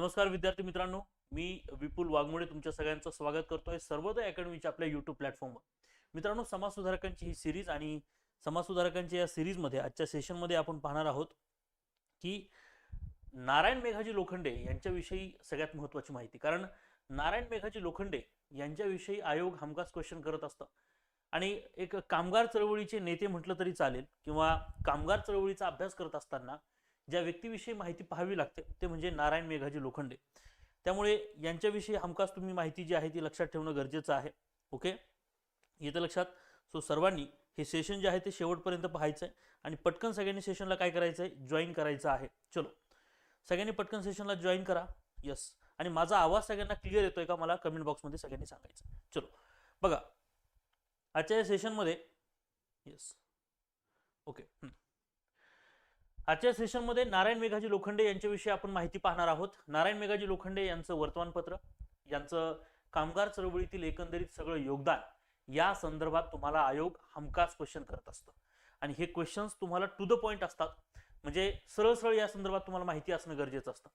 नमस्कार विद्यार्थी मित्रांनो मी विपुल वाघमोडे तुमच्या सगळ्यांचं स्वागत करतोय सर्वोदय अकॅडमीच्या आपल्या युट्यूब प्लॅटफॉर्मवर मित्रांनो समाज सुधारकांची ही सिरीज आणि समाज सुधारकांच्या या सिरीजमध्ये आजच्या सेशनमध्ये आपण पाहणार आहोत की नारायण मेघाजी लोखंडे यांच्याविषयी सगळ्यात महत्त्वाची माहिती. कारण नारायण मेघाजी लोखंडे यांच्याविषयी आयोग हमखास क्वेश्चन करत असतं. आणि एक कामगार चळवळीचे नेते म्हटलं तरी चालेल किंवा कामगार चळवळीचा अभ्यास करत असताना ज्या व्यक्तीविषयी माहिती पाहावी लागते ते म्हणजे नारायण मेघाजी लोखंडे. त्यामुळे यांच्याविषयी हमखास तुम्ही माहिती जी आहे ती लक्षात ठेवणं गरजेचं आहे. ओके? येतं लक्षात. सो सर्वांनी हे सेशन जे आहे ते शेवटपर्यंत पाहायचं आहे आणि पटकन सगळ्यांनी सेशनला काय करायचं आहे जॉईन करायचं आहे. चलो. सगळ्यांनी पटकन सेशनला जॉईन करा. यस आणि माझा आवाज सगळ्यांना क्लिअर येतोय का मला? कमेंट बॉक्समध्ये सगळ्यांनी सांगायचं. चलो. बघा. आजच्या या सेशनमध्ये येस ओके आजच्या सेशनमध्ये नारायण मेघाजी लोखंडे यांच्याविषयी आपण माहिती पाहणार आहोत. नारायण मेघाजी लोखंडे यांचं वर्तमानपत्र यांचं कामगार चळवळीतील एकंदरीत सगळं योगदान या संदर्भात तुम्हाला आयोग हमखास क्वेश्चन करत असतं. आणि हे क्वेश्चन्स तुम्हाला टू द पॉईंट असतात. म्हणजे सरळ सरळ या संदर्भात तुम्हाला माहिती असणं गरजेचं असतं.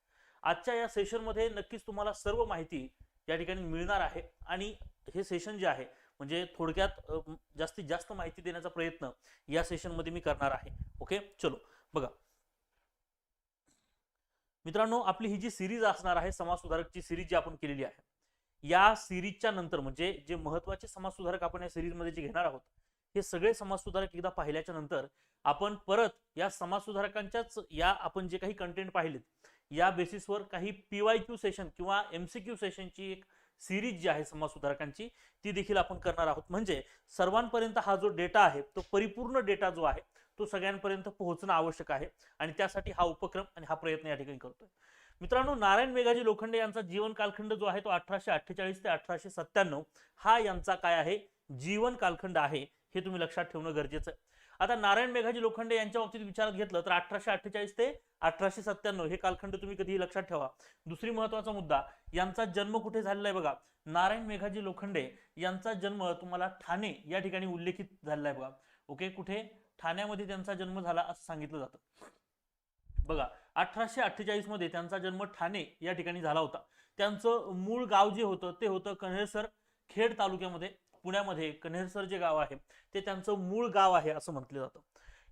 आजच्या या सेशनमध्ये नक्कीच तुम्हाला सर्व माहिती या ठिकाणी मिळणार आहे. आणि हे सेशन जे आहे म्हणजे थोडक्यात जास्तीत जास्त माहिती देण्याचा प्रयत्न या सेशनमध्ये मी करणार आहे. ओके? चलो. बघा. मित्रांनो आपली ही जी सिरीज असणार आहे समाज सुधारकची सिरीज जी आपण केलेली आहे या सिरीजच्या नंतर म्हणजे जे महत्त्वाचे समाज सुधारक आपण या सिरीजमध्ये जे घेणार आहोत हे सगळे समाज सुधारक एकदा पाहिल्याच्या नंतर आपण परत या समाज सुधारकांच्याच या आपण जे काही कंटेंट पाहिलेत या बेसिसवर काही पीवाय क्यू सेशन किंवा एमसीक्यू सेशनची एक सिरीज जी आहे समाज सुधारकांची ती देखील आपण करणार आहोत. म्हणजे सर्वांपर्यंत हा जो डेटा आहे तो परिपूर्ण डेटा जो आहे तो सगळ्यांपर्यंत पोहोचणं आवश्यक आहे आणि त्यासाठी हा उपक्रम आणि हा प्रयत्न या ठिकाणी करतोय. मित्रांनो नारायण मेघाजी लोखंडे यांचा जीवन कालखंड जो आहे तो अठराशे अठ्ठेचाळीस ते अठराशे सत्त्याण्णव हा यांचा काय आहे? जीवन कालखंड आहे हे तुम्ही लक्षात ठेवणं गरजेचं आहे. आता नारायण मेघाजी लोखंडे यांच्या बाबतीत विचारात घेतलं तर अठराशे अठ्ठेचाळीस ते अठराशे सत्त्याण्णव हे कालखंड तुम्ही कधीही लक्षात ठेवा. दुसरी महत्त्वाचा मुद्दा यांचा जन्म कुठे झालेला आहे बघा? नारायण मेघाजी लोखंडे यांचा जन्म तुम्हाला ठाणे या ठिकाणी उल्लेखित झालेला आहे बघा. ओके कुठे? ठाण्यामध्ये त्यांचा जन्म झाला असं सांगितलं जातं. बघा अठराशे अठ्ठेचाळीसमध्ये त्यांचा जन्म ठाणे या ठिकाणी झाला होता. त्यांचं मूळ गाव जे होतं ते होतं कन्हेरसर खेड तालुक्यामध्ये पुण्यामध्ये कन्हेरसर जे गाव आहे ते त्यांचं मूळ गाव आहे असं म्हटलं जातं.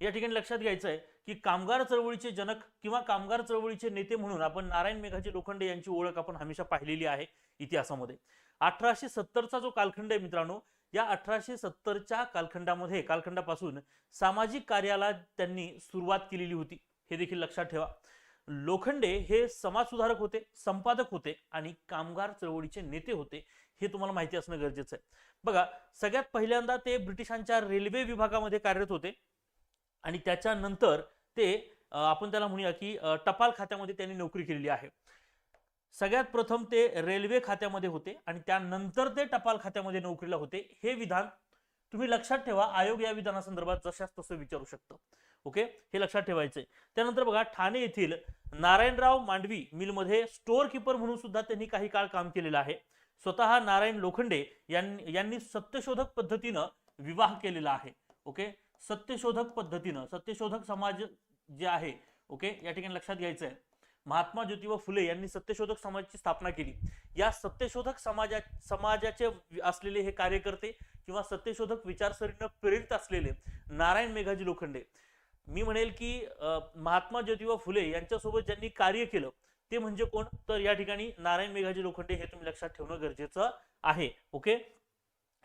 या ठिकाणी लक्षात घ्यायचं आहे की कामगार चळवळीचे जनक किंवा कामगार चळवळीचे नेते म्हणून आपण नारायण मेघाजी लोखंडे यांची ओळख आपण हमेशा पाहिलेली आहे इतिहासामध्ये. अठराशे सत्तरचा जो कालखंड आहे मित्रांनो या अठराशे सत्तरच्या कालखंडामध्ये कालखंडापासून सामाजिक कार्याला त्यांनी सुरुवात केलेली होती. हे देखील लक्षात ठेवा. लोखंडे हे समाजसुधारक होते संपादक होते आणि कामगार चळवळीचे नेते होते हे तुम्हाला माहिती असणं गरजेचं आहे. बघा सगळ्यात पहिल्यांदा ते ब्रिटिशांच्या रेल्वे विभागामध्ये कार्यरत होते आणि त्याच्यानंतर ते आपण त्याला म्हणूया की टपाल खात्यामध्ये त्यांनी नोकरी केलेली आहे. सगळ्यात प्रथम ते रेल्वे खात्यामध्ये होते आणि त्यानंतर ते टपाल खात्यामध्ये नोकरीला होते. हे विधान तुम्ही लक्षात ठेवा आयोग या विधानासंदर्भात जशास तसं विचारू शकतं. ओके? हे लक्षात ठेवायचंय. त्यानंतर बघा ठाणे येथील नारायणराव मांडवी मिलमध्ये स्टोअर किपर म्हणून सुद्धा त्यांनी काही काळ काम केलेलं आहे. स्वतः नारायण लोखंडे यांनी सत्यशोधक पद्धतीनं विवाह केलेला आहे. ओके? सत्यशोधक पद्धतीनं सत्यशोधक समाज जे आहे ओके? या ठिकाणी लक्षात घ्यायचं आहे महात्मा ज्योतिबा फुले यांनी सत्यशोधक समाजाची स्थापना केली. या सत्यशोधक समाजा समाजाचे असलेले हे कार्यकर्ते किंवा सत्यशोधक विचारसरणीनं प्रेरित असलेले नारायण मेघाजी लोखंडे. मी म्हणेल की महात्मा ज्योतिबा फुले यांच्यासोबत ज्यांनी कार्य केलं ते म्हणजे कोण? तर या ठिकाणी नारायण मेघाजी लोखंडे हे तुम्ही लक्षात ठेवणं गरजेचं आहे. ओके?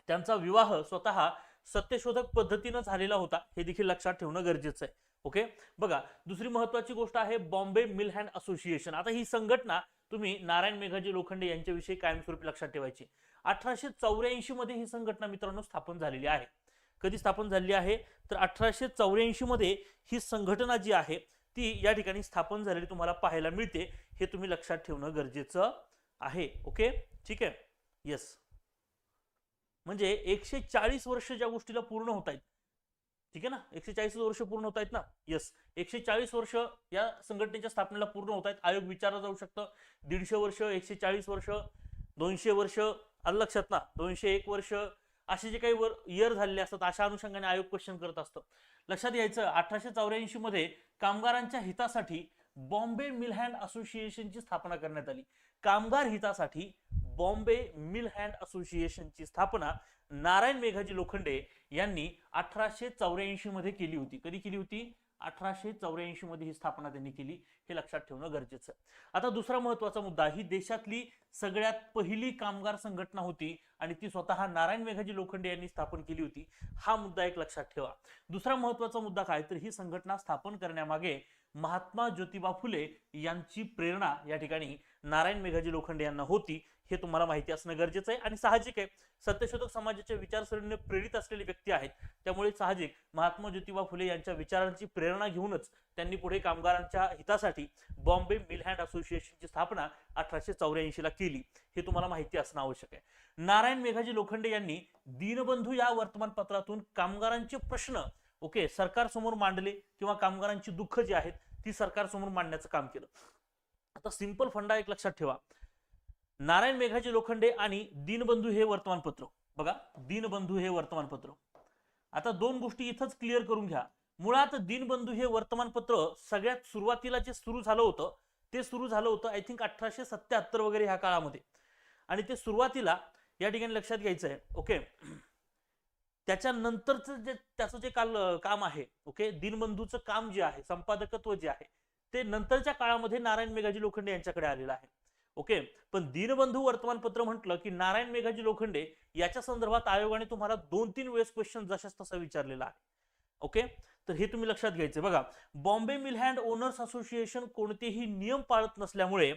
त्यांचा विवाह स्वतः सत्यशोधक पद्धतीनं झालेला होता हे देखील लक्षात ठेवणं गरजेचं आहे. ओके? बघा दुसरी महत्वाची गोष्ट आहे बॉम्बे मिल हँड असोसिएशन. आता ही संघटना तुम्ही नारायण मेघाजी लोखंडे यांच्याविषयी कायमस्वरूपी लक्षात ठेवायची. अठराशे चौऱ्याऐंशी मध्ये ही संघटना मित्रांनो स्थापन झालेली आहे. कधी स्थापन झालेली आहे? तर अठराशे चौऱ्याऐंशी मध्ये ही संघटना जी आहे ती या ठिकाणी स्थापन झालेली तुम्हाला पाहायला मिळते. हे तुम्ही लक्षात ठेवणं गरजेचं आहे. ओके? ठीक आहे? येस म्हणजे एकशे चाळीस वर्ष ज्या गोष्टीला पूर्ण होत आहेत ठीक आहे ना? एकशे चाळीस वर्ष पूर्ण होत आहेत ना? येस एकशे चाळीस वर्ष या संघटनेच्या स्थापनेला पूर्ण होत आहेत. आयोग विचारला जाऊ शकतं. दीडशे वर्ष एकशे चाळीस वर्ष दोनशे वर्ष. आलं लक्षात ना? दोनशे एक वर्ष. असे जे काही वर इयर झालेले असतात अशा अनुषंगाने आयोग क्वेश्चन करत असतं. लक्षात घ्यायचं अठराशे चौऱ्याऐंशी मध्ये कामगारांच्या हितासाठी बॉम्बे मिल हँड असोसिएशनची स्थापना करण्यात आली. कामगार हितासाठी बॉम्बे मिल हँड असोसिएशनची स्थापना नारायण मेघाजी लोखंडे यांनी अठराशे चौऱ्याऐंशी मध्ये केली होती. कधी केली होती? अठराशे चौऱ्याऐंशी मध्ये ही स्थापना त्यांनी केली. हे लक्षात ठेवणं गरजेचं आहे. आता दुसरा महत्त्वाचा मुद्दा ही देशातली सगळ्यात पहिली कामगार संघटना होती आणि ती स्वतः नारायण मेघाजी लोखंडे यांनी स्थापन केली होती. हा मुद्दा एक लक्षात ठेवा. दुसरा महत्त्वाचा मुद्दा काय? तर ही संघटना स्थापन करण्यामागे महात्मा ज्योतिबा फुले यांची प्रेरणा या ठिकाणी नारायण मेघाजी लोखंडे यांना होती हे तुम्हाला माहिती असणं गरजेचं आहे. आणि साहजिक आहे सत्यशोधक समाजाच्या विचारसरणीने प्रेरित असलेले व्यक्ती आहेत. त्यामुळे साहजिक महात्मा ज्योतिबा फुले यांच्या विचारांची प्रेरणा घेऊनच त्यांनी पुढे कामगारांच्या हितासाठी बॉम्बे मिल हँड असोसिएशनची स्थापना अठराशे चौऱ्याऐंशी ला केली. हे तुम्हाला माहिती असणं आवश्यक आहे. नारायण मेघाजी लोखंडे यांनी दीनबंधू या वर्तमानपत्रातून कामगारांचे प्रश्न ओके सरकारसमोर मांडले किंवा कामगारांची दुःख जी आहेत ती सरकारसमोर मांडण्याचं काम केलं. आता सिंपल फंडा एक लक्षात ठेवा. नारायण मेघाजी लोखंडे आणि दीनबंधू हे वर्तमानपत्र. बघा दीनबंधू हे वर्तमानपत्र. आता दोन गोष्टी इथंच क्लिअर करून घ्या. मुळात दीनबंधू हे वर्तमानपत्र सगळ्यात सुरुवातीला जे सुरू झालं होतं ते सुरू झालं होतं आय थिंक अठराशे सत्याहत्तर वगैरे ह्या काळामध्ये. आणि ते सुरुवातीला या ठिकाणी लक्षात घ्यायचं आहे. ओके. त्याच्यानंतरचं जे त्याचं जे काल काम आहे ओके दीनबंधूचं काम जे आहे संपादकत्व जे आहे ते नंतरच्या काळामध्ये नारायण मेघाजी लोखंडे यांच्याकडे आलेलं आहे ओके पण दीनबंधू वर्तमानपत्र म्हटलं की नारायण मेघाजी लोखंडे याच्या संदर्भात आयोगाने तुम्हाला दोन तीन वेळेस क्वेश्चन जशाच तसा विचारलेला आहे ओके तर हे तुम्ही लक्षात घ्यायचे. बघा Bombay mill hand owners association कोणतेही नियम पाळत नसल्यामुळे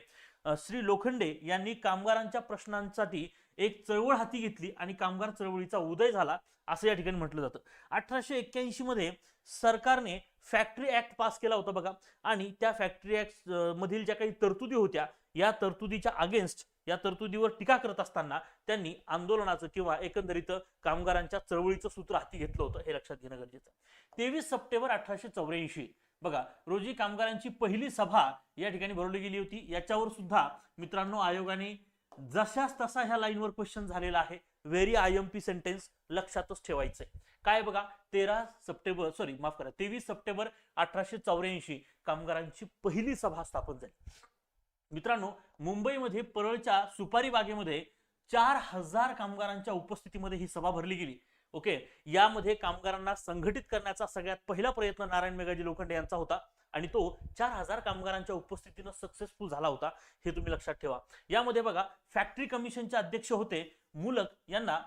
श्री लोखंडे यांनी कामगारांच्या प्रश्नांसाठी एक चळवळ हाती घेतली आणि कामगार चळवळीचा उदय झाला असं या ठिकाणी म्हटलं जातं. अठराशे एक्क्याऐंशी मध्ये सरकारने फॅक्टरी ऍक्ट पास केला होता बघा. आणि त्या फॅक्टरी ऍक्ट मधील ज्या काही तरतुदी होत्या या तरतुदीच्या अगेन्स्ट या तरतुदीवर टीका करत असताना त्यांनी आंदोलनाचं किंवा एकंदरीत कामगारांच्या चळवळीचं सूत्र हाती घेतलं होतं हे लक्षात घेणं गरजेचं आहे. तेवीस सप्टेंबर अठराशे चौऱ्याऐंशी बघा रोजी कामगारांची पहिली सभा या ठिकाणी भरवली गेली होती. याच्यावर सुद्धा मित्रांनो आयोगाने जशाच तसा ह्या लाईनवर क्वेश्चन झालेला आहे. Very I M P sentence लक्षातच ठेवायचंय. काय बघा तेरा सप्टेंबर सॉरी माफ करा तेवीस सप्टेंबर अठराशे चौऱ्याऐंशी कामगारांची पहिली सभा स्थापन झाली. मित्रांनो मुंबईमध्ये परळच्या सुपारी बागेमध्ये चार हजार कामगारांच्या उपस्थितीमध्ये ही सभा भरली गेली. ओके यामध्ये कामगारांना संघटित करण्याचा सगळ्यात पहिला प्रयत्न नारायण मेघाजी लोखंडे यांचा होता. आणि तो चार हजार कामगारांच्या उपस्थितीनं सक्सेसफुल झाला होता हे तुम्ही लक्षात ठेवा. यामध्ये बघा फॅक्टरी कमिशनचे अध्यक्ष होते मुलक यांना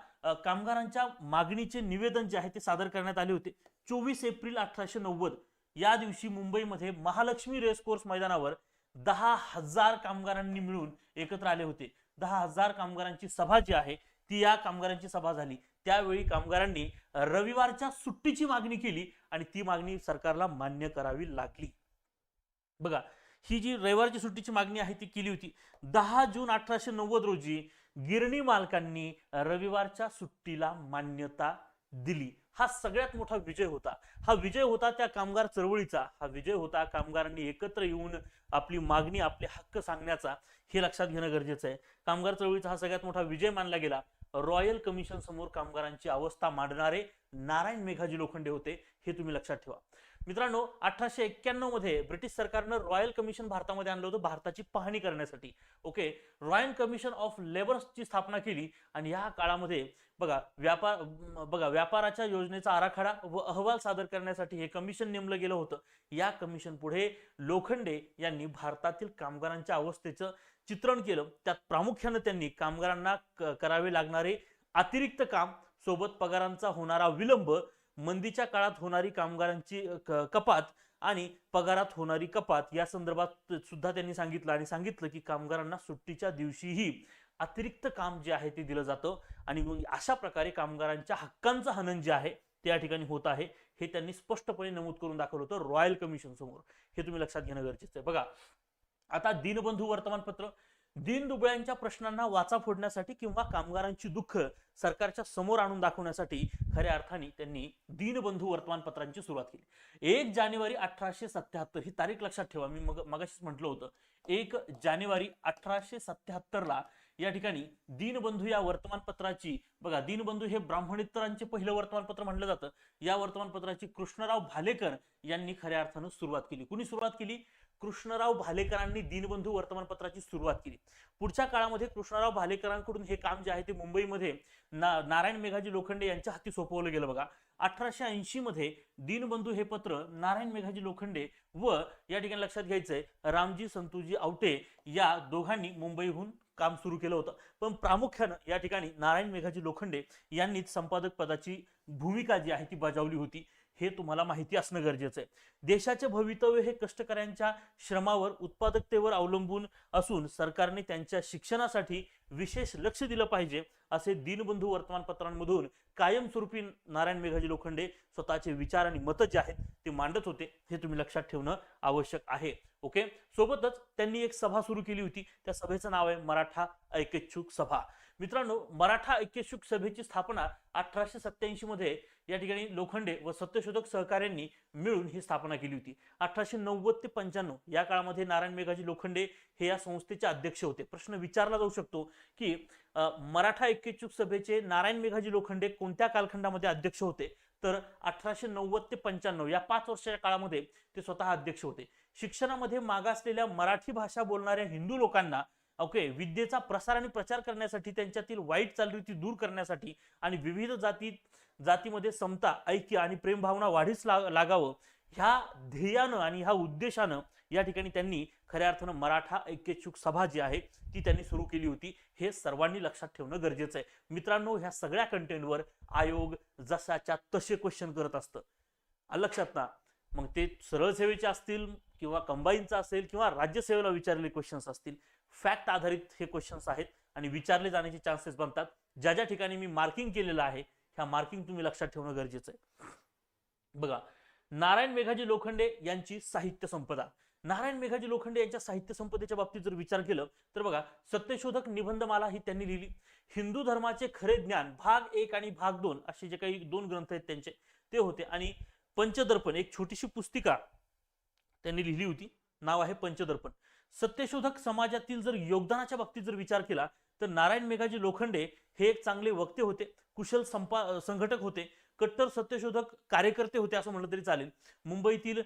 कामगारांच्या मागणीचे निवेदन जे आहे ते सादर करण्यात आले होते. चोवीस एप्रिल अठराशे नव्वद या दिवशी मुंबईमध्ये महालक्ष्मी रेसकोर्स मैदानावर दहा हजार कामगारांनी मिळून एकत्र आले होते. दहा हजार कामगारांची सभा जी आहे ती या कामगारांची सभा झाली. त्यावेळी कामगारांनी रविवारच्या सुट्टीची मागणी केली आणि ती मागणी सरकारला मान्य करावी लागली. बघा ही जी रविवारची सुट्टीची मागणी आहे ती केली होती. दहा जून अठराशे नव्वद रोजी गिरणी मालकांनी रविवारच्या सुट्टीला मान्यता दिली. हा सगळ्यात मोठा विजय होता. हा विजय होता त्या कामगार चळवळीचा. हा विजय होता कामगारांनी एकत्र येऊन आपली मागणी आपले हक्क सांगण्याचा. हे लक्षात घेणं गरजेचं आहे. कामगार चळवळीचा हा सगळ्यात मोठा विजय मानला गेला. रॉयल कमिशन समोर कामगारांची अवस्था मांडणारे नारायण मेघाजी लोखंडे होते हे तुम्ही लक्षात ठेवा. मित्रांनो अठराशे एक्क्याण्णवमध्ये ब्रिटिश सरकारनं रॉयल कमिशन भारतामध्ये आणलं होतं भारताची पाहणी करण्यासाठी. ओके रॉयल कमिशन ऑफ लेबर्सची स्थापना केली आणि या काळामध्ये बघा व्यापार बघा व्यापाराच्या योजनेचा आराखडा व अहवाल सादर करण्यासाठी हे कमिशन नेमलं गेलं होतं. या कमिशन पुढे लोखंडे यांनी भारतातील कामगारांच्या अवस्थेचं चित्रण केलं. त्यात प्रामुख्यानं त्यांनी कामगारांना क- करावे लागणारे अतिरिक्त काम सोबत पगारांचा होणारा विलंब मंदीच्या काळात होणारी कामगारांची कपात आणि पगारात होणारी कपात या संदर्भात सुद्धा त्यांनी सांगितलं आणि सांगितलं की कामगारांना सुट्टीच्या दिवशीही अतिरिक्त काम जे आहे ते दिलं जातं आणि अशा प्रकारे कामगारांच्या हक्कांचं हनन जे आहे ते या ठिकाणी होत आहे हे त्यांनी स्पष्टपणे नमूद करून दाखवलं होतं रॉयल कमिशन समोर. हे तुम्ही लक्षात घेणं गरजेचं आहे. बघा आता दीनबंधू वर्तमानपत्र दीनदुबळ्यांच्या प्रश्नांना वाचा फोडण्यासाठी किंवा कामगारांची दुःख सरकारच्या समोर आणून दाखवण्यासाठी खऱ्या अर्थाने त्यांनी दीनबंधू वर्तमानपत्रांची सुरुवात केली. एक जानेवारी अठराशे सत्याहत्तर ही तारीख लक्षात ठेवा मी मग मगाशीच म्हटलं होतं. एक जानेवारी अठराशे सत्याहत्तरला या ठिकाणी दीनबंधू या वर्तमानपत्राची बघा दीनबंधू हे ब्राह्मणेतरांचे पहिलं वर्तमानपत्र म्हटलं जातं. या वर्तमानपत्राची कृष्णराव भालेकर यांनी खऱ्या अर्थानं सुरुवात केली. कुणी सुरुवात केली? कृष्णराव भालेकरांनी दीनबंधू वर्तमानपत्राची सुरुवात केली. पुढच्या काळामध्ये कृष्णराव भालेकरांकडून हे काम जे आहे ते मुंबईमध्ये ना नारायण मेघाजी लोखंडे यांच्या हाती सोपवलं गेलं बघा. अठराशे ऐंशी मध्ये दीनबंधू हे पत्र नारायण मेघाजी लोखंडे व या ठिकाणी लक्षात घ्यायचंय रामजी संतूजी आवटे या दोघांनी मुंबईहून काम सुरू केलं होतं. पण प्रामुख्यानं या ठिकाणी नारायण मेघाजी लोखंडे यांनीच संपादक पदाची भूमिका जी आहे ती बजावली होती. हे तुम्हाला माहिती असणं गरजेचं आहे. देशाचे भवितव्य हे कष्टकऱ्यांच्या श्रमावर उत्पादकतेवर अवलंबून असून सरकारने त्यांच्या शिक्षणासाठी विशेष लक्ष दिलं पाहिजे असे दीनबंधू वर्तमानपत्रांमधून कायमस्वरूपी नारायण मेघाजी लोखंडे स्वतःचे विचार आणि मतं जे आहेत ते मांडत होते. हे तुम्ही लक्षात ठेवणं आवश्यक आहे. ओके? सोबतच त्यांनी एक सभा सुरू केली होती. त्या सभेचं नाव आहे मराठा ऐकेच्छुक सभा. मित्रांनो मराठा ऐक्यच्छुक सभेची स्थापना अठराशे सत्याऐंशी मध्ये या ठिकाणी लोखंडे व सत्यशोधक सहकार्यांनी मिळून ही स्थापना केली होती. अठराशे नव्वद ते पंच्याण्णव या काळामध्ये नारायण मेघाजी लोखंडे हे या संस्थेचे अध्यक्ष होते. प्रश्न विचारला जाऊ शकतो की मराठा ऐक्यचूक सभेचे नारायण मेघाजी लोखंडे कोणत्या कालखंडामध्ये अध्यक्ष होते? तर अठराशे नव्वद ते पंच्याण्णव या पाच वर्षाच्या काळामध्ये ते स्वतः अध्यक्ष होते. शिक्षणामध्ये मागासलेल्या मराठी भाषा बोलणाऱ्या हिंदू लोकांना ओके विद्येचा प्रसार आणि प्रचार करण्यासाठी त्यांच्यातील वाईट चालरीती दूर करण्यासाठी आणि विविध जाती जातीमध्ये समता ऐक्य आणि प्रेमभावना वाढीस ला- लागावं ह्या ध्येयानं आणि ह्या उद्देशानं या ठिकाणी त्यांनी खऱ्या अर्थानं मराठा ऐक्यच्छुक सभा जी आहे ती त्यांनी सुरू केली होती. हे सर्वांनी लक्षात ठेवणं गरजेचं आहे. मित्रांनो ह्या सगळ्या कंटेंटवर आयोग जसाच्या तसे क्वेश्चन करत असतं. लक्षात ना मग ते सरळ सेवेचे असतील किंवा कंबाईनचा असेल किंवा राज्यसेवेला विचारलेले क्वेश्चन्स असतील फॅक्ट आधारित हे क्वेश्चन्स आहेत आणि विचारले जाण्याचे चान्सेस बनतात. ज्या ज्या ठिकाणी मी मार्किंग केलेलं आहे ह्या मार्किंग तुम्ही लक्षात ठेवणं गरजेचं आहे. बघा नारायण मेघाजी लोखंडे यांची साहित्य संपदा. नारायण मेघाजी लोखंडे यांच्या साहित्य संपदेच्या बाबतीत जर विचार केलं तर बघा सत्यशोधक निबंधमाला ही त्यांनी लिहिली. हिंदू धर्माचे खरे ज्ञान भाग एक आणि भाग दोन असे जे काही दोन ग्रंथ आहेत त्यांचे ते होते. आणि पंचदर्पण एक छोटीशी पुस्तिका त्यांनी लिहिली होती. नाव आहे पंचदर्पण. सत्यशोधक समाजातील जर योगदानाच्या बाबतीत जर विचार केला तर नारायण मेघाजी लोखंडे हे एक चांगले वक्ते होते कुशल संपा संघटक होते. कट्टर सत्यशोधक कार्यकर्ते होते असं म्हटलं तरी चालेल. मुंबईतील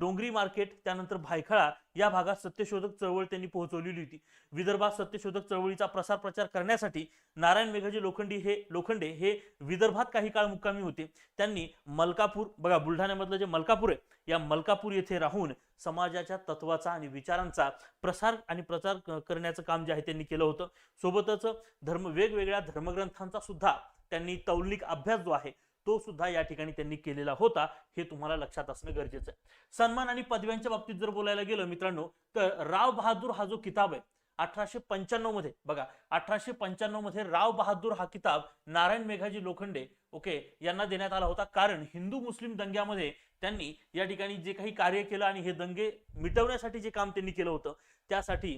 डोंगरी मार्केट त्यानंतर भायखळा या भागात सत्यशोधक चळवळ त्यांनी पोहोचवलेली होती. विदर्भात सत्यशोधक चळवळीचा प्रसार प्रचार करण्यासाठी नारायण मेघाजी लोखंडी हे लोखंडे हे विदर्भात काही काळ मुक्कामी होते. त्यांनी मलकापूर बघा बुलढाण्यामधलं जे मलकापूर आहे या मलकापूर येथे राहून समाजाच्या तत्वाचा आणि विचारांचा प्रसार आणि प्रचार करण्याचं काम जे आहे त्यांनी केलं होतं. सोबतच धर्म वेगवेगळ्या धर्मग्रंथांचा सुद्धा त्यांनी तौलिक अभ्यास जो आहे तो सुद्धा या ठिकाणी त्यांनी केलेला होता हे तुम्हाला लक्षात असणं गरजेचं आहे. सन्मान आणि पदव्यांच्या बाबतीत जर बोलायला गेलं मित्रांनो तर राव बहादूर हा जो किताब आहे अठराशे पंच्याण्णवमध्ये बघा अठराशे पंच्याण्णवमध्ये राव बहादूर हा किताब नारायण मेघाजी लोखंडे ओके यांना देण्यात आला होता. कारण हिंदू मुस्लिम दंग्यामध्ये त्यांनी या ठिकाणी जे काही कार्य केलं आणि हे दंगे मिटवण्यासाठी जे काम त्यांनी केलं होतं त्यासाठी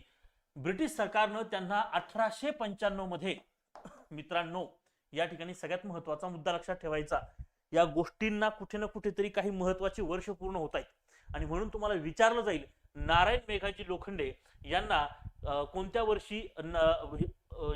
ब्रिटिश सरकारनं त्यांना अठराशे पंच्याण्णवमध्ये मित्रांनो या ठिकाणी सगळ्यात महत्त्वाचा मुद्दा लक्षात ठेवायचा. या गोष्टींना कुठे ना कुठेतरी काही महत्वाची वर्ष पूर्ण होत आहेत. आणि म्हणून तुम्हाला विचारलं जाईल नारायण मेघाजी लोखंडे यांना कोणत्या वर्षी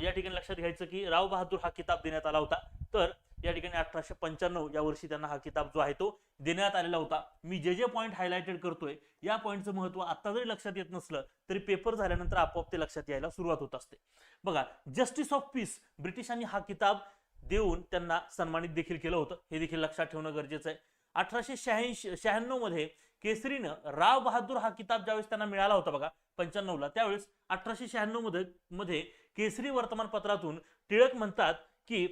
या ठिकाणी लक्षात घ्यायचं की राव बहादूर हा किताब देण्यात आला होता. तर या ठिकाणी अठराशे पंच्याण्णव या वर्षी त्यांना हा किताब जो आहे तो देण्यात आलेला होता. मी जे जे पॉईंट हायलाइटेड करतोय या पॉईंटचं महत्त्व आता जरी लक्षात येत नसलं तरी पेपर झाल्यानंतर आपोआप ते लक्षात यायला सुरुवात होत असते. बघा जस्टिस ऑफ पीस ब्रिटिशांनी हा किताब देऊन त्यांना सन्मानित देखील केलं होतं. हे देखील लक्षात ठेवणं गरजेचं आहे. अठराशे शहाऐंशी शहाण्णवमध्ये केसरीनं राव बहादूर हा किताब ज्यावेळेस त्यांना मिळाला होता बघा पंच्याण्णवला त्यावेळेस अठराशे शहाण्णवमध्ये मध्ये केसरी वर्तमानपत्रातून टिळक म्हणतात की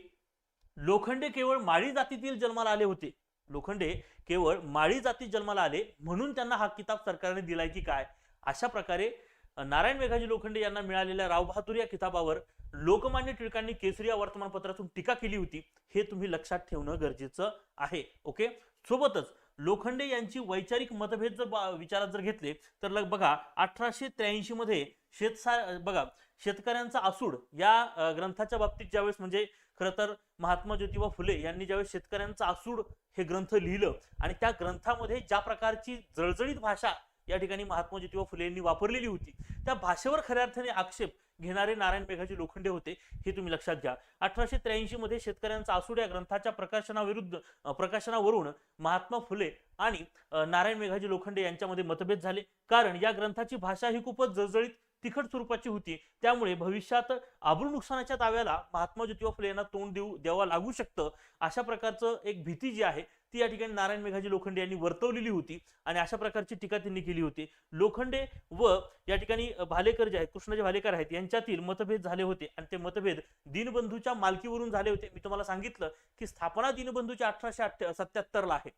लोखंडे केवळ माळी जातीतील जन्माला आले होते. लोखंडे केवळ माळी जाती जन्माला आले म्हणून त्यांना हा किताब सरकारने दिलाय की काय? अशा प्रकारे नारायण मेघाजी लोखंडे यांना मिळालेल्या राव बहादूर या किताबावर लोकमान्य टिळकांनी केसरी या वर्तमानपत्रातून टीका केली होती हे तुम्ही लक्षात ठेवणं गरजेचं आहे ओके? सोबतच लोखंडे यांची वैचारिक मतभेद जर बा- विचारात जर घेतले तर लग बघा अठराशे त्र्याऐंशी मध्ये शेतसा बघा शेतकऱ्यांचा आसूड या ग्रंथाच्या बाबतीत ज्यावेळेस म्हणजे खरं तर महात्मा ज्योतिबा फुले यांनी ज्यावेळेस शेतकऱ्यांचा आसूड हे ग्रंथ लिहिलं आणि त्या ग्रंथामध्ये ज्या प्रकारची जळजळीत भाषा या ठिकाणी महात्मा ज्योतिबा फुले यांनी वापरलेली होती त्या भाषेवर खऱ्या अर्थाने आक्षेप घेणारे नारायण मेघाजी लोखंडे होते हे तुम्ही लक्षात घ्या. अठराशे त्र्याऐंशी मध्ये शेतकऱ्यांचा आसूड या ग्रंथाच्या प्रकाशनाविरुद्ध प्रकाशनावरून महात्मा फुले आणि नारायण मेघाजी लोखंडे यांच्यामध्ये मतभेद झाले. कारण या ग्रंथाची भाषा ही खूपच जळजळीत तिखट स्वरूपाची होती. त्यामुळे भविष्यात आबरू नुकसानाच्या दाव्याला महात्मा ज्योतिबा फुले यांना तोंड देऊ द्यावा लागू शकतं अशा प्रकारचं एक भीती जी आहे ती या ठिकाणी नारायण मेघाजी लोखंडे यांनी वर्तवलेली होती आणि अशा प्रकारची टीका त्यांनी केली होती. लोखंडे व या ठिकाणी भालेकर जे आहेत कृष्णाजी भालेकर आहेत यांच्यातील मतभेद झाले होते आणि ते मतभेद दीनबंधूच्या मालकीवरून झाले होते. मी तुम्हाला सांगितलं की स्थापना दीनबंधूच्या अठराशे सत्याहत्तरला आहे.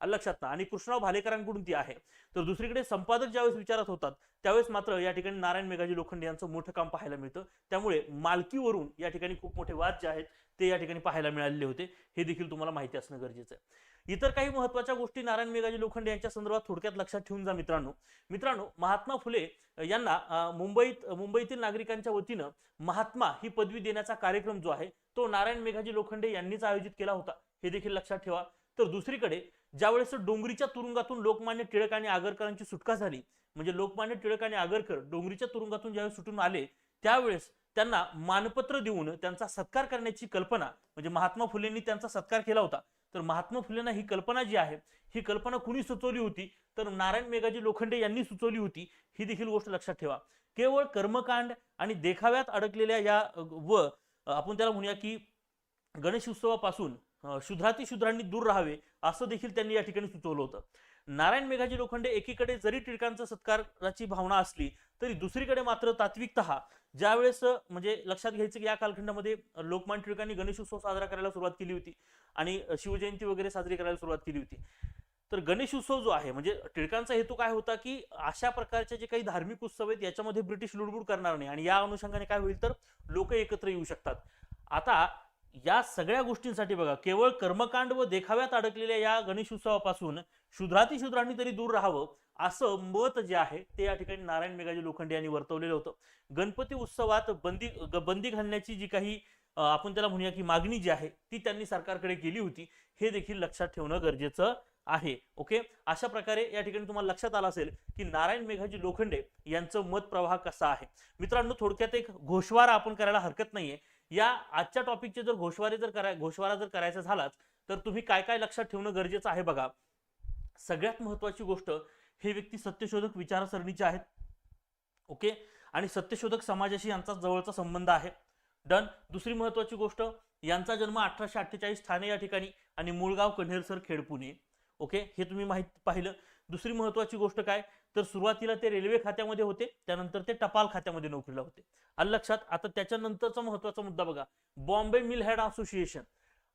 लक्षात ना आणि कृष्णराव भालेकरांकडून ती आहे. तर दुसरीकडे संपादक ज्यावेळेस विचारत होतात त्यावेळेस मात्र या ठिकाणी नारायण मेघाजी लोखंडे यांचं मोठं काम पाहायला मिळतं. त्यामुळे मालकीवरून या ठिकाणी खूप मोठे वाद जे आहेत ते या ठिकाणी पाहायला मिळालेले होते. हे देखील तुम्हाला माहिती असणं गरजेचं आहे. इतर काही महत्त्वाच्या गोष्टी नारायण मेघाजी लोखंडे यांच्या संदर्भात थोडक्यात लक्षात ठेवून जा मित्रांनो. मित्रांनो महात्मा फुले यांना मुंबईत मुंबईतील नागरिकांच्या वतीनं महात्मा ही पदवी देण्याचा कार्यक्रम जो आहे तो नारायण मेघाजी लोखंडे यांनीच आयोजित केला होता. हे देखील लक्षात ठेवा. तर दुसरीकडे ज्यावेळेस डोंगरीच्या तुरुंगातून लोकमान्य टिळक आणि आगरकरांची सुटका झाली म्हणजे लोकमान्य टिळक आणि आगरकर डोंगरीच्या तुरुंगातून ज्यावेळेस सुटून आले त्यावेळेस त्यांना मानपत्र देऊन त्यांचा सत्कार करण्याची कल्पना म्हणजे महात्मा फुलेंनी त्यांचा सत्कार केला होता. तर महात्मा फुलेंना ही कल्पना जी आहे ही कल्पना कुणी सुचवली होती? तर नारायण मेघाजी लोखंडे यांनी सुचवली होती. ही देखील गोष्ट लक्षात ठेवा. केवळ कर्मकांड आणि देखाव्यात अडकलेल्या या व आपण त्याला म्हणूया की गणेश उत्सवापासून अ, शुद्रांनी दूर राहावे असं देखील त्यांनी या ठिकाणी सुचवलं होतं. नारायण मेघाजी लोखंडे एकीकडे जरी टिळकांचा सत्काराची भावना असली तरी दुसरीकडे मात्र तात्विकत ज्यावेळेस म्हणजे लक्षात घ्यायचं की या कालखंडामध्ये लोकमान्य टिळकांनी गणेश उत्सव साजरा करायला सुरुवात केली होती आणि शिवजयंती वगैरे साजरी करायला सुरुवात केली होती. तर गणेश उत्सव जो आहे म्हणजे टिळकांचा हेतू काय होता की अशा प्रकारचे जे काही धार्मिक उत्सव आहेत याच्यामध्ये ब्रिटिश लुडबुड करणार नाही आणि या अनुषंगाने काय होईल तर लोक एकत्र येऊ शकतात. आता या सगळ्या गोष्टींसाठी बघा केवळ कर्मकांड व देखाव्यात अडकलेल्या या गणेश उत्सवापासून शुद्राती शुद्रांनी तरी दूर राहावं असं मत जे आहे ते या ठिकाणी नारायण मेघाजी लोखंडे यांनी वर्तवलेलं होतं. गणपती उत्सवात बंदी ग- बंदी घालण्याची जी काही आपण त्याला म्हणूया की मागणी जी आहे ती त्यांनी सरकारकडे केली होती. हे देखील लक्षात ठेवणं गरजेचं आहे. ओके? अशा प्रकारे या ठिकाणी तुम्हाला लक्षात आलं असेल की नारायण मेघाजी लोखंडे यांचं मत प्रवाह कसा आहे? मित्रांनो थोडक्यात एक घोषवारा आपण करायला हरकत नाहीये. या आजच्या टॉपिकचे जर घोषवारे जर कराय घोषवारा जर करायचा झालाच तर तुम्ही काय काय लक्षात ठेवणं गरजेचं आहे बघा. सगळ्यात महत्वाची गोष्ट हे व्यक्ती सत्यशोधक विचारसरणीचे आहेत. ओके? आणि सत्यशोधक समाजाशी यांचा जवळचा संबंध आहे. डन. दुसरी महत्वाची गोष्ट यांचा जन्म अठराशे अठ्ठेचाळीस ठाणे या ठिकाणी आणि मूळगाव कन्हेरसर खेड पुणे. ओके? हे तुम्ही माहीत पाहिलं. दुसरी महत्वाची गोष्ट काय? तर सुरुवातीला ते रेल्वे खात्यामध्ये होते त्यानंतर ते टपाल खात्यामध्ये नोकरीला होते. आलं लक्षात आता त्याच्यानंतरचा महत्त्वाचा मुद्दा बघा. Bombay mill hand association.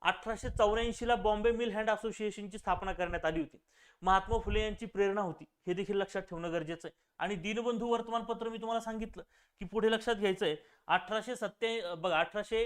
अठराशे चौऱ्याऐंशी ला बॉम्बे मिल हँड असोसिएशनची स्थापना करण्यात आली होती. महात्मा फुले यांची प्रेरणा होती. हे देखील लक्षात ठेवणं गरजेचं आहे. आणि दीनबंधू वर्तमानपत्र मी तुम्हाला सांगितलं की पुढे लक्षात घ्यायचं आहे अठराशे सत्या बघा अठराशे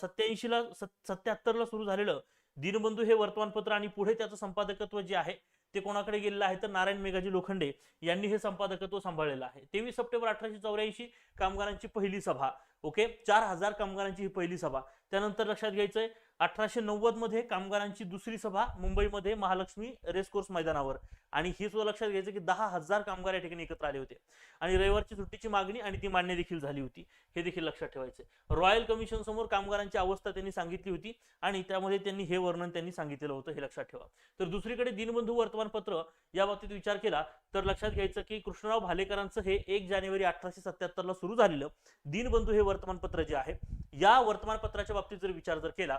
सत्याऐंशी ला सत्याहत्तर ला सुरू झालेलं दीनबंधू हे वर्तमानपत्र आणि पुढे त्याचं संपादकत्व जे आहे ते कोणाकडे गेलेलं आहे? तर नारायण मेघाजी लोखंडे यांनी हे संपादकत्व सांभाळलेलं आहे. तेवीस सप्टेंबर अठराशे चौऱ्याऐंशी कामगारांची पहिली सभा. ओके? चार हजार कामगारांची ही पहिली सभा. त्यानंतर लक्षात घ्यायचंय अठराशे नव्वदमध्ये कामगारांची दुसरी सभा मुंबईमध्ये महालक्ष्मी रेसकोर्स मैदानावर. आणि हे सुद्धा लक्षात घ्यायचं की दहा हजार कामगार या ठिकाणी एकत्र आले होते. आणि रविवारची सुट्टीची मागणी आणि ती मान्य देखील झाली होती. हे देखील लक्षात ठेवायचे रॉयल कमिशन समोर कामगारांची अवस्था त्यांनी सांगितली होती आणि त्यामध्ये त्यांनी हे वर्णन त्यांनी सांगितलेलं होतं हे लक्षात ठेवा. तर दुसरीकडे दिनबंधू वर्तमानपत्र या बाबतीत विचार केला तर लक्षात घ्यायचं की कृष्णराव भालेकरांचं हे एक जानेवारी अठराशे सत्याहत्तर ला सुरू झालेलं दिनबंधू हे वर्तमानपत्र जे आहे या वर्तमानपत्राच्या बाबतीत जर विचार जर केला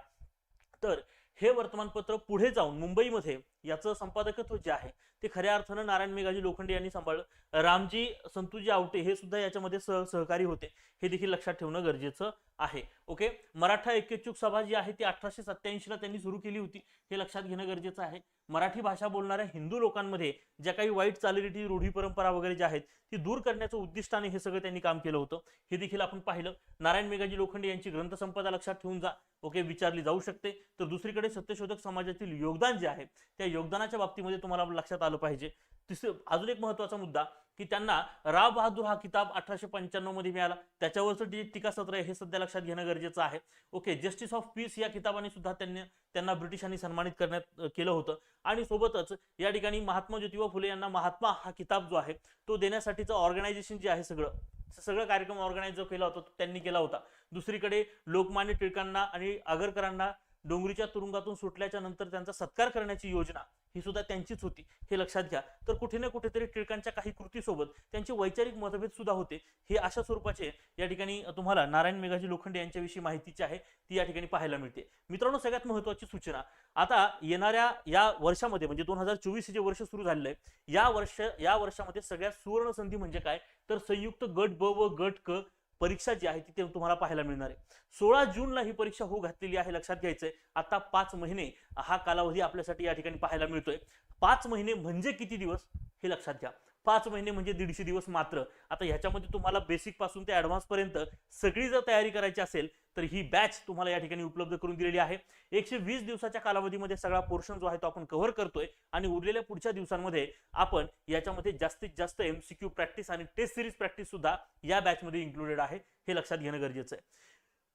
तर हे वर्तमानपत्र पुढे जाऊन मुंबईमध्ये याचं संपादकत्व जे आहे ते खऱ्या अर्थानं नारायण मेघाजी लोखंडे यांनी सांभाळलं. रामजी संतूजी आवटे हे सुद्धा याच्यामध्ये सह सहकारी होते. हे देखील लक्षात ठेवणं गरजेचं आहे. ओके मराठा ऐक्यचूक सभा जी आहे ती अठराशे सत्याऐंशीला त्यांनी सुरू केली होती. हे लक्षात घेणं गरजेचं आहे. मराठी भाषा बोलणाऱ्या हिंदू लोकांमध्ये ज्या काही वाईट चालीरीती रूढी परंपरा वगैरे ज्या आहेत ती दूर करण्याचं उद्दिष्टाने हे सगळं त्यांनी काम केलं होतं. हे देखील आपण पाहिलं. नारायण मेघाजी लोखंडे यांची ग्रंथसंपदा लक्षात ठेवून जा. ओके विचारली जाऊ शकते. तर दुसरीकडे सत्यशोधक समाजातील योगदान जे आहे त्या योगदानाच्या बाबतीमध्ये तुम्हाला लक्षात आलं पाहिजे. तिसरं अजून एक महत्त्वाचा मुद्दा. की त्यांना राव बहादूर हा किताब अठराशे पंच्याण्णवमध्ये मिळाला. त्याच्यावरचं जे टीकासत्र आहे हे सध्या लक्षात घेणं गरजेचं आहे. ओके जस्टिस ऑफ पीस या किताबाने सुद्धा त्यांनी त्यांना ब्रिटिशांनी सन्मानित करण्यात केलं होतं. आणि सोबतच या ठिकाणी महात्मा ज्योतिबा फुले यांना महात्मा हा किताब जो आहे तो देण्यासाठीचं ऑर्गनायझेशन जे आहे सगळं सगळं कार्यक्रम ऑर्गनाईज जो केला होता तो त्यांनी केला होता. दुसरीकडे लोकमान्य टिळकांना आणि आगरकरांना डोंगरीच्या तुरुंगातून सुटल्याच्या नंतर त्यांचा सत्कार करण्याची योजना ही सुद्धा त्यांचीच होती हे लक्षात घ्या. तर कुठे ना कुठेतरी टिळकांच्या काही कृतीसोबत त्यांचे वैचारिक मतभेद सुद्धा होते. हे अशा स्वरूपाचे या ठिकाणी तुम्हाला नारायण मेघाजी लोखंडे यांच्याविषयी माहितीची आहे ती या ठिकाणी पाहायला मिळते. मित्रांनो सगळ्यात महत्वाची सूचना. आता येणाऱ्या या वर्षामध्ये म्हणजे दोन हजार चोवीस जे वर्ष सुरू झालेलं आहे या वर्ष या वर्षामध्ये सगळ्यात सुवर्ण संधी म्हणजे काय? तर संयुक्त गट ब व गट क परीक्षा जी आहे ती तुम्हाला पाहायला मिळणार आहे. सोळा जूनला ही परीक्षा होऊ घातलेली आहे लक्षात घ्यायचंय. आता पाच महिने हा कालावधी आपल्यासाठी या ठिकाणी पाहायला मिळतोय. पाच महिने म्हणजे किती दिवस हे लक्षात घ्या. पाच महिने म्हणजे दीडशे दिवस मात्र. आता ह्याच्यामध्ये तुम्हाला बेसिकपासून ते ऍडव्हान्स पर्यंत सगळी जर तयारी करायची असेल तर ही बॅच तुम्हाला या ठिकाणी उपलब्ध करून दिलेली आहे. एकशे वीस दिवसाच्या कालावधीमध्ये सगळा पोर्शन जो आहे तो आपण कव्हर करतोय आणि उरलेल्या पुढच्या दिवसांमध्ये आपण याच्यामध्ये जास्तीत जास्त एमसीक्यू प्रॅक्टिस आणि टेस्ट सिरीज प्रॅक्टिस सुद्धा या बॅचमध्ये इन्क्लुडेड आहे. हे लक्षात घेणं गरजेचं आहे.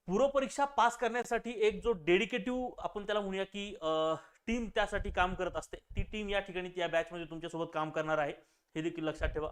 पूर्व परीक्षा पास करण्यासाठी एक जो डेडिकेटिव्ह आपण त्याला म्हणूया की टीम त्यासाठी काम करत असते. ती टीम या ठिकाणी या बॅचमध्ये तुमच्यासोबत काम करणार आहे. हे देखील लक्षात ठेवा.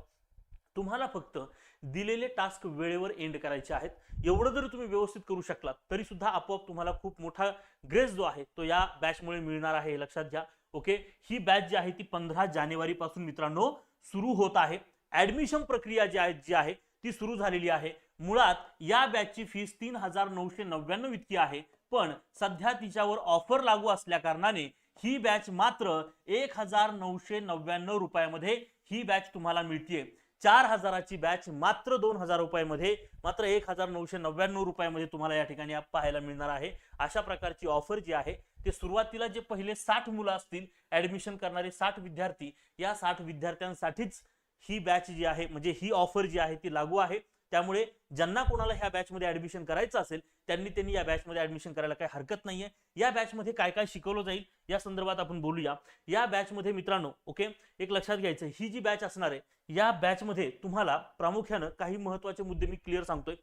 तुम्हाला फक्त दिलेले टास्क वेळेवर एंड करायचे आहेत. एवढं जरी तुम्ही व्यवस्थित करू शकलात तरी सुद्धा आपोआप तुम्हाला खूप मोठा ग्रेस जो आहे तो या बॅचमुळे मिळणार आहे हे लक्षात घ्या. ओके ही बॅच जी आहे ती पंधरा जानेवारी पासून मित्रांनो सुरू होत आहे. ऍडमिशन प्रक्रिया जी आहे जी आहे ती सुरू झालेली आहे. मुळात या बॅचची फीस तीन हजार नऊशे नव्याण्णव इतकी आहे. पण सध्या तिच्यावर ऑफर लागू असल्या कारणाने ही बॅच मात्र एक हजार नऊशे नव्याण्णव रुपयामध्ये ही बॅच तुम्हाला मिळतीये. चार हजाराची बॅच मात्र दोन हजार रुपयामध्ये मात्र एक हजार नऊशे नव्याण्णव रुपयामध्ये तुम्हाला या ठिकाणी पाहायला मिळणार आहे. अशा प्रकारची ऑफर जी आहे ते सुरुवातीला जे पहिले साठ मुलं असतील ऍडमिशन करणारे साठ विद्यार्थी या साठ विद्यार्थ्यांसाठीच ही बॅच जी आहे म्हणजे ही ऑफर जी आहे ती लागू आहे. त्यामुळे ज्यांना कोणाला ह्या बॅचमध्ये ऍडमिशन करायचं असेल त्यांनी त्यांनी या बॅचमध्ये ऍडमिशन करायला काही हरकत नाहीये. या बॅचमध्ये काय काय शिकवलं जाईल या संदर्भात आपण बोलूया. या बॅचमध्ये मित्रांनो ओके एक लक्षात घ्यायचं ही जी बॅच असणार आहे या बॅचमध्ये तुम्हाला प्रामुख्यानं काही महत्त्वाचे मुद्दे मी क्लिअर सांगतोय.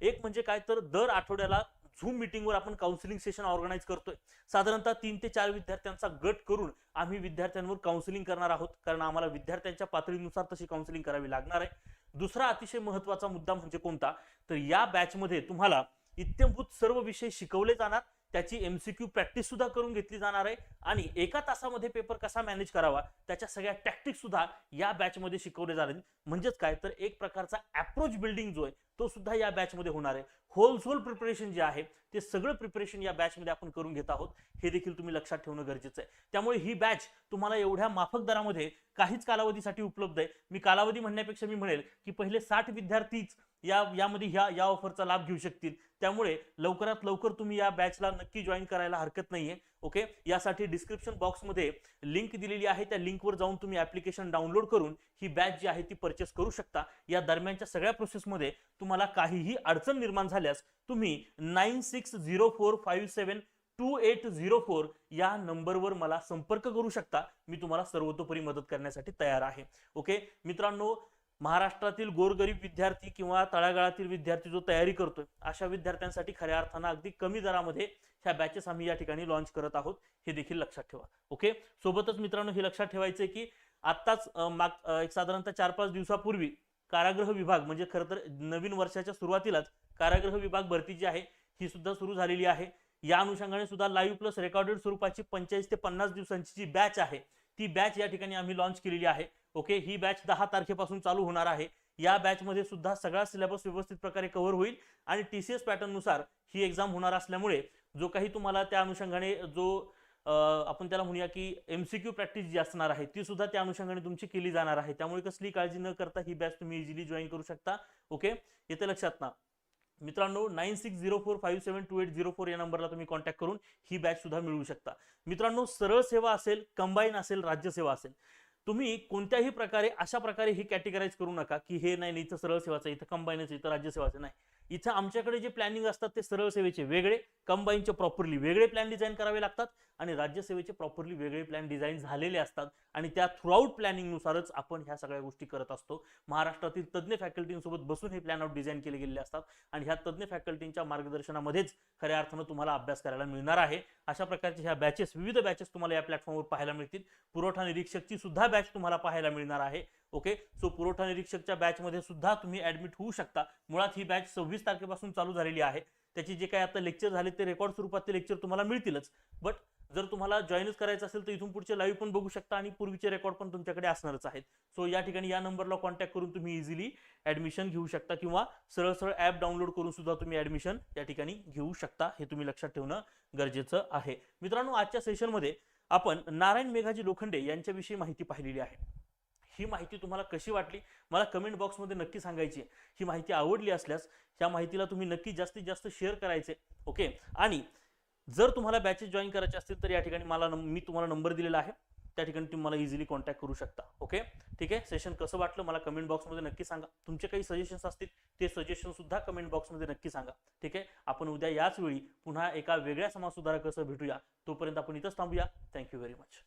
एक म्हणजे काय तर दर आठवड्याला झूम मिटिंगवर आपण काउन्सिलिंग सेशन ऑर्गनाईज करतोय. साधारणतः तीन ते चार विद्यार्थ्यांचा गट करून आम्ही विद्यार्थ्यांवर काउन्सिलिंग करणार आहोत. कारण आम्हाला विद्यार्थ्यांच्या पातळीनुसार तशी काउन्सिलिंग करावी लागणार आहे. दुसरा अतिशय महत्त्वाचा मुद्दा म्हणजे कोणता? तर या बॅचमध्ये तुम्हाला इत्यंभूत सर्व विषय शिकवले जाणार. त्याची एमसीक्यू प्रॅक्टिस सुद्धा करून घेतली जाणार आहे. आणि एका तासामध्ये पेपर कसा मॅनेज करावा त्याच्या सगळ्या टॅक्टिक्स सुद्धा या बॅचमध्ये शिकवले जाणार म्हणजेच काय? तर एक प्रकारचा अप्रोच बिल्डिंग जो आहे तो सुद्धा या बॅचमध्ये होणार आहे. होलसोल प्रिपरेशन जे आहे ते सगळं प्रिपरेशन या बॅचमध्ये आपण करून घेत आहोत. हे देखील तुम्ही लक्षात ठेवणं गरजेचं आहे. त्यामुळे ही बॅच तुम्हाला एवढ्या माफक दरामध्ये काहीच कालावधीसाठी उपलब्ध आहे. मी कालावधी म्हणण्यापेक्षा मी म्हणेल की पहिले साठ विद्यार्थीच या यामध्ये ह्या या ऑफरचा लाभ घेऊ शकतील. त्यामुळे लवकरात लवकर तुम्ही या बॅचला नक्की जॉईन करायला हरकत नाहीये. ओके यासाठी डिस्क्रिप्शन बॉक्समध्ये लिंक दिलेली आहे. त्या लिंकवर जाऊन तुम्ही ऍप्लिकेशन डाउनलोड करून ही बॅच जी आहे ती परचेस करू शकता. या दरम्यानच्या सगळ्या प्रोसेसमध्ये तुम्हाला काहीही अडचण निर्माण झाल्यास तुम्ही nine six zero four five seven two eight zero four या नंबरवर मला संपर्क करू शकता. मी तुम्हाला सर्वतोपरी मदत करण्यासाठी तयार आहे. ओके मित्रांनो महाराष्ट्रातील गोरगरीब विद्यार्थी किंवा तळागाळातील विद्यार्थी जो तयारी करतोय अशा विद्यार्थ्यांसाठी खऱ्या अर्थानं अगदी कमी दरामध्ये ह्या बॅचेस आम्ही या ठिकाणी लॉन्च करत आहोत. हे देखील लक्षात ठेवा. ओके सोबतच मित्रांनो हे लक्षात ठेवायचं की आत्ताच माग एक साधारणतः चार पाच दिवसापूर्वी कारागृह विभाग म्हणजे खरं तर नवीन वर्षाच्या सुरुवातीलाच कारागृह विभाग भरती जी आहे ही सुद्धा सुरू झालेली आहे. या अनुषंगाने सुद्धा लाईव्ह प्लस रेकॉर्डेड स्वरूपाची पंचेचाळीस ते पन्नास दिवसांची जी बॅच आहे ती बॅच या ठिकाणी आम्ही लॉन्च केलेली आहे. ओके ही बॅच दहा तारखेपासून चालू होणार आहे. या बॅच मध्ये सुद्धा सगळा सिलेबस व्यवस्थित प्रकारे कव्हर होईल आणि टीसीएस एस पॅटर्ननुसार ही एक्झाम होणार असल्यामुळे जो काही तुम्हाला त्या अनुषंगाने जो आपण त्याला म्हणूया की एमसीक्यू प्रॅक्टिस जी असणार आहे ती सुद्धा त्या अनुषंगाने तुमची केली जाणार आहे. त्यामुळे कसली काळजी न करता ही बॅच तुम्ही इझिली जॉईन करू शकता. ओके? येते लक्षात ना. मित्रांनो nine six zero four five seven two eight zero four या नंबरला तुम्ही कॉन्टॅक्ट करून ही बॅच सुद्धा मिळवू शकता. मित्रांनो सरळ सेवा असेल कंबाईन असेल राज्यसेवा असेल. तुम्ही कोणत्याही प्रकारे अशा प्रकारे ही कॅटेगराईज करू नका की हे नाही नाही, इथं सरळ सेवाचं इथं कंबाईनच इथं राज्यसेवाचं नाही. इथं आमच्याकडे जे प्लॅनिंग असतात ते सरळ सेवेचे वेगळे कंबाईनचे प्रॉपरली वेगळे प्लॅन डिझाईन करावे लागतात आणि राज्यसेवेचे प्रॉपरली वेगळे प्लॅन डिझाईन झालेले असतात. आणि त्या थ्रूआउट प्लॅनिंगनुसारच आपण ह्या सगळ्या गोष्टी करत असतो. महाराष्ट्रातील तज्ज्ञ फॅकल्टींसोबत बसून हे प्लॅन आउट डिझाईन केले गेलेले असतात. आणि ह्या तज्ज्ञ फॅकल्टींच्या मार्गदर्शनामध्येच खऱ्या अर्थानं तुम्हाला अभ्यास करायला मिळणार आहे. अशा प्रकारचे ह्या बॅचेस विविध बॅचेस तुम्हाला या प्लॅटफॉर्मवर पाहायला मिळतील. पुरवठा निरीक्षकची सुद्धा बॅच तुम्हाला पाहायला मिळणार आहे. ओके? सो पुरवठा निरीक्षकच्या बॅचमध्ये सुद्धा तुम्ही ऍडमिट होऊ शकता. मुळात ही बॅच सव्वीस तारखेपासून चालू झालेली आहे. त्याची जे काही आता लेक्चर झाले ते रेकॉर्ड स्वरूपात ते लेक्चर तुम्हाला मिळतीलच. बट जर तुम्हाला जॉईनच करायचं असेल तर इथून पुढचे लाईव्ह पण बघू शकता आणि पूर्वीचे रेकॉर्ड पण तुमच्याकडे असणारच आहेत. सो या ठिकाणी या नंबरला कॉन्टॅक्ट करून तुम्ही इझिली ऍडमिशन घेऊ शकता किंवा सरळ सरळ ॲप डाउनलोड करून सुद्धा तुम्ही ऍडमिशन या ठिकाणी घेऊ शकता. हे तुम्ही लक्षात ठेवणं गरजेचं आहे. मित्रांनो आजच्या सेशनमध्ये आपण नारायण मेघाजी लोखंडे यांच्याविषयी माहिती पाहिलेली आहे. ही माहिती तुम्हाला कशी वाटली? मला कमेंट बॉक्समध्ये नक्की सांगायची आहे. ही माहिती आवडली असल्यास या माहितीला तुम्ही नक्की जास्तीत जास्त शेअर करायचे ओके आणि जर तुम्हाला बॅचेस जॉईन करायचे असतील तर या ठिकाणी मला मी तुम्हाला नंबर दिलेला आहे. त्या ठिकाणी तुम्ही मला इझिली कॉन्टॅक्ट करू शकता ओके ठीक आहे? सेशन कसं वाटलं मला कमेंट बॉक्समध्ये नक्की सांगा. तुमचे काही सजेशन्स असतील ते सजेशन सुद्धा कमेंट बॉक्समध्ये नक्की सांगा ठीक आहे? आपण उद्या याच वेळी पुन्हा एका वेगळ्या समाजसुधारकासह भेटूया. तोपर्यंत आपण इथंच थांबूया. Thank you very much